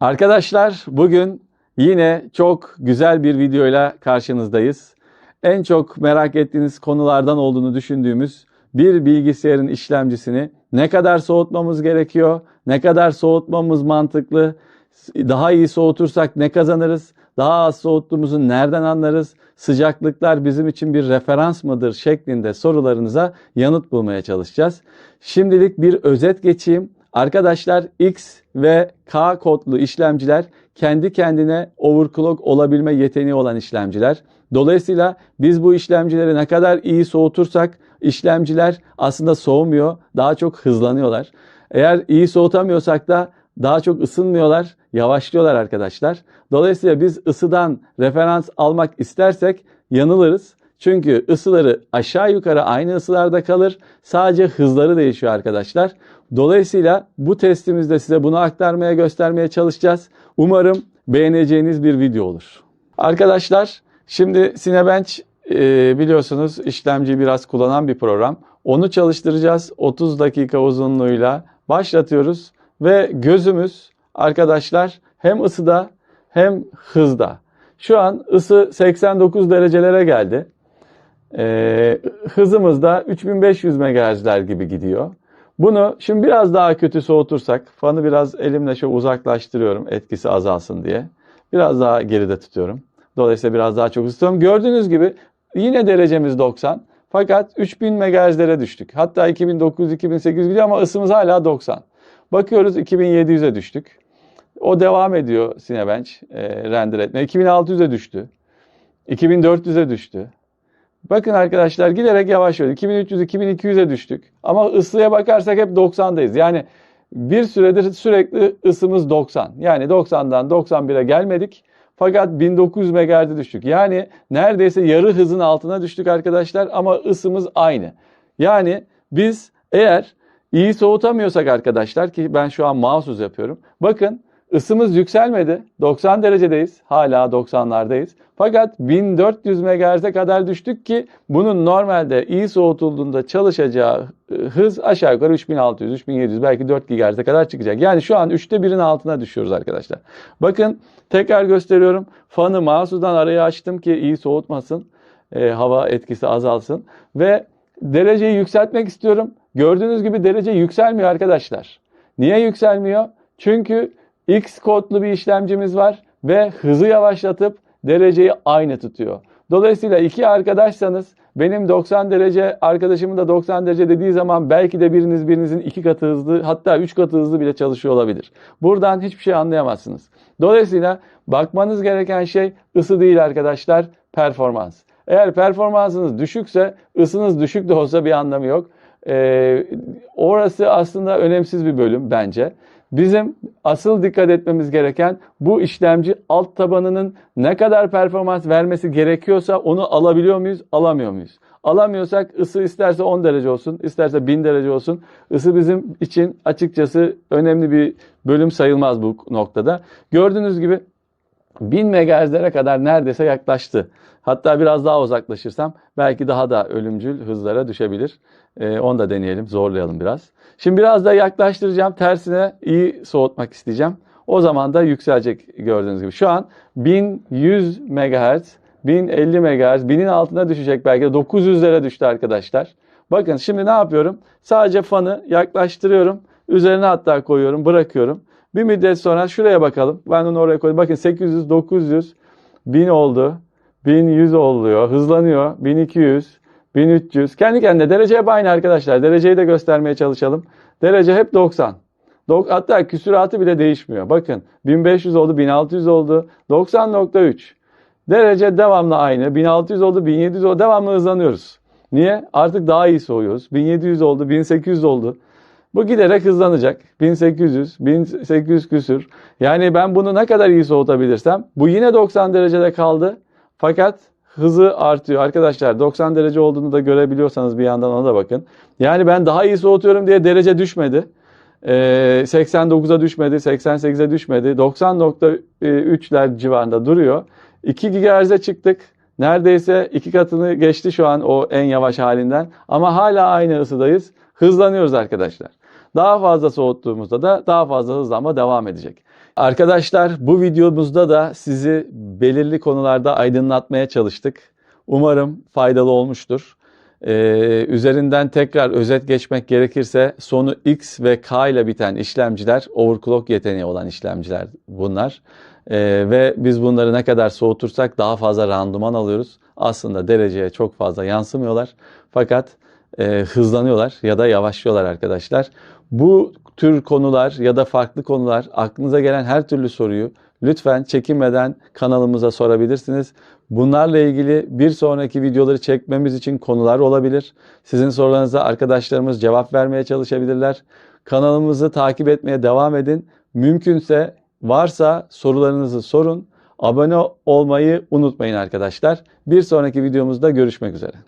Arkadaşlar bugün yine çok güzel bir videoyla karşınızdayız. En çok merak ettiğiniz konulardan olduğunu düşündüğümüz bir bilgisayarın işlemcisini ne kadar soğutmamız gerekiyor, ne kadar soğutmamız mantıklı, daha iyi soğutursak ne kazanırız, daha az soğuttuğumuzu nereden anlarız, sıcaklıklar bizim için bir referans mıdır şeklinde sorularınıza yanıt bulmaya çalışacağız. Şimdilik bir özet geçeyim. Arkadaşlar X ve K kodlu işlemciler kendi kendine overclock olabilme yeteneği olan işlemciler. Dolayısıyla biz bu işlemcileri ne kadar iyi soğutursak işlemciler aslında soğumuyor, daha çok hızlanıyorlar. Eğer iyi soğutamıyorsak da daha çok ısınmıyorlar, yavaşlıyorlar arkadaşlar. Dolayısıyla biz ısıdan referans almak istersek yanılırız. Çünkü ısıları aşağı yukarı aynı ısılarda kalır. Sadece hızları değişiyor arkadaşlar. Dolayısıyla bu testimizde size bunu aktarmaya göstermeye çalışacağız. Umarım beğeneceğiniz bir video olur. Arkadaşlar şimdi Cinebench e, biliyorsunuz işlemciyi biraz kullanan bir program. Onu çalıştıracağız 30 dakika uzunluğuyla başlatıyoruz ve gözümüz arkadaşlar hem ısıda hem hızda. Şu an ısı 89 derecelere geldi. Ee, hızımız da 3500 MHz'ler gibi gidiyor. Bunu şimdi biraz daha kötü soğutursak, fanı biraz elimle şöyle uzaklaştırıyorum etkisi azalsın diye. Biraz daha geride tutuyorum. Dolayısıyla biraz daha çok ısıtıyorum. Gördüğünüz gibi yine derecemiz 90. Fakat 3000 MHz'lere düştük. Hatta 2900-2800 gidiyor ama ısımız hala 90. Bakıyoruz 2700'e düştük. O devam ediyor Cinebench e, render etmeye. 2600'e düştü. 2400'e düştü. Bakın arkadaşlar giderek yavaşlıyor. 2300-2200'e düştük. Ama ısıya bakarsak hep 90'dayız. Yani bir süredir sürekli ısımız 90. Yani 90'dan 91'e gelmedik. Fakat 1900 MHz'e düştük. Yani neredeyse yarı hızın altına düştük arkadaşlar ama ısımız aynı. Yani biz eğer iyi soğutamıyorsak arkadaşlar ki ben şu an mouse'uz yapıyorum. Bakın ısımız yükselmedi. 90 derecedeyiz. Hala 90'lardayız. Fakat 1400 MHz'e kadar düştük ki bunun normalde iyi soğutulduğunda çalışacağı e, hız aşağı yukarı 3600, 3700 belki 4 GHz'e kadar çıkacak. Yani şu an 3'te 1'in altına düşüyoruz arkadaşlar. Bakın tekrar gösteriyorum. Fanı mouse'dan araya açtım ki iyi soğutmasın. E, hava etkisi azalsın. Ve dereceyi yükseltmek istiyorum. Gördüğünüz gibi derece yükselmiyor arkadaşlar. Niye yükselmiyor? Çünkü X kodlu bir işlemcimiz var ve hızı yavaşlatıp dereceyi aynı tutuyor. Dolayısıyla iki arkadaşsanız benim 90 derece arkadaşımın da 90 derece dediği zaman belki de biriniz birinizin iki katı hızlı hatta üç katı hızlı bile çalışıyor olabilir. Buradan hiçbir şey anlayamazsınız. Dolayısıyla bakmanız gereken şey ısı değil arkadaşlar performans. Eğer performansınız düşükse ısınız düşük de olsa bir anlamı yok. Ee, orası aslında önemsiz bir bölüm bence. Bizim asıl dikkat etmemiz gereken bu işlemci alt tabanının ne kadar performans vermesi gerekiyorsa onu alabiliyor muyuz, alamıyor muyuz? Alamıyorsak ısı isterse 10 derece olsun, isterse 1000 derece olsun. Isı bizim için açıkçası önemli bir bölüm sayılmaz bu noktada. Gördüğünüz gibi 1000 MHz'lere kadar neredeyse yaklaştı. Hatta biraz daha uzaklaşırsam belki daha da ölümcül hızlara düşebilir. Ee, onu da deneyelim, zorlayalım biraz. Şimdi biraz da yaklaştıracağım. Tersine iyi soğutmak isteyeceğim. O zaman da yükselecek gördüğünüz gibi. Şu an 1100 MHz, 1050 MHz, 1000'in altına düşecek belki de 900'lere düştü arkadaşlar. Bakın şimdi ne yapıyorum? Sadece fanı yaklaştırıyorum. Üzerine hatta koyuyorum, bırakıyorum. Bir müddet sonra şuraya bakalım. Ben onu oraya koydum. Bakın 800, 900, 1000 oldu. 1100 oluyor. Hızlanıyor. 1200, 1300. Kendi kendine derece hep aynı arkadaşlar. Dereceyi de göstermeye çalışalım. Derece hep 90. Hatta küsuratı bile değişmiyor. Bakın 1500 oldu, 1600 oldu. 90.3. Derece devamlı aynı. 1600 oldu, 1700 oldu. Devamlı hızlanıyoruz. Niye? Artık daha iyi soğuyoruz. 1700 oldu, 1800 oldu. Bu giderek hızlanacak. 1800, 1800 küsür. Yani ben bunu ne kadar iyi soğutabilirsem bu yine 90 derecede kaldı. Fakat hızı artıyor. Arkadaşlar 90 derece olduğunu da görebiliyorsanız bir yandan ona da bakın. Yani ben daha iyi soğutuyorum diye derece düşmedi. Ee, 89'a düşmedi, 88'e düşmedi. 90.3'ler civarında duruyor. 2 GHz'e çıktık. Neredeyse iki katını geçti şu an o en yavaş halinden. Ama hala aynı ısıdayız. Hızlanıyoruz arkadaşlar. Daha fazla soğuttuğumuzda da daha fazla hızlanma devam edecek. Arkadaşlar bu videomuzda da sizi belirli konularda aydınlatmaya çalıştık. Umarım faydalı olmuştur. Ee, üzerinden tekrar özet geçmek gerekirse sonu X ve K ile biten işlemciler overclock yeteneği olan işlemciler bunlar. Ee, ve biz bunları ne kadar soğutursak daha fazla randıman alıyoruz. Aslında dereceye çok fazla yansımıyorlar. Fakat e, hızlanıyorlar ya da yavaşlıyorlar arkadaşlar. Bu tür konular ya da farklı konular aklınıza gelen her türlü soruyu lütfen çekinmeden kanalımıza sorabilirsiniz. Bunlarla ilgili bir sonraki videoları çekmemiz için konular olabilir. Sizin sorularınıza arkadaşlarımız cevap vermeye çalışabilirler. Kanalımızı takip etmeye devam edin. Mümkünse varsa sorularınızı sorun. Abone olmayı unutmayın arkadaşlar. Bir sonraki videomuzda görüşmek üzere.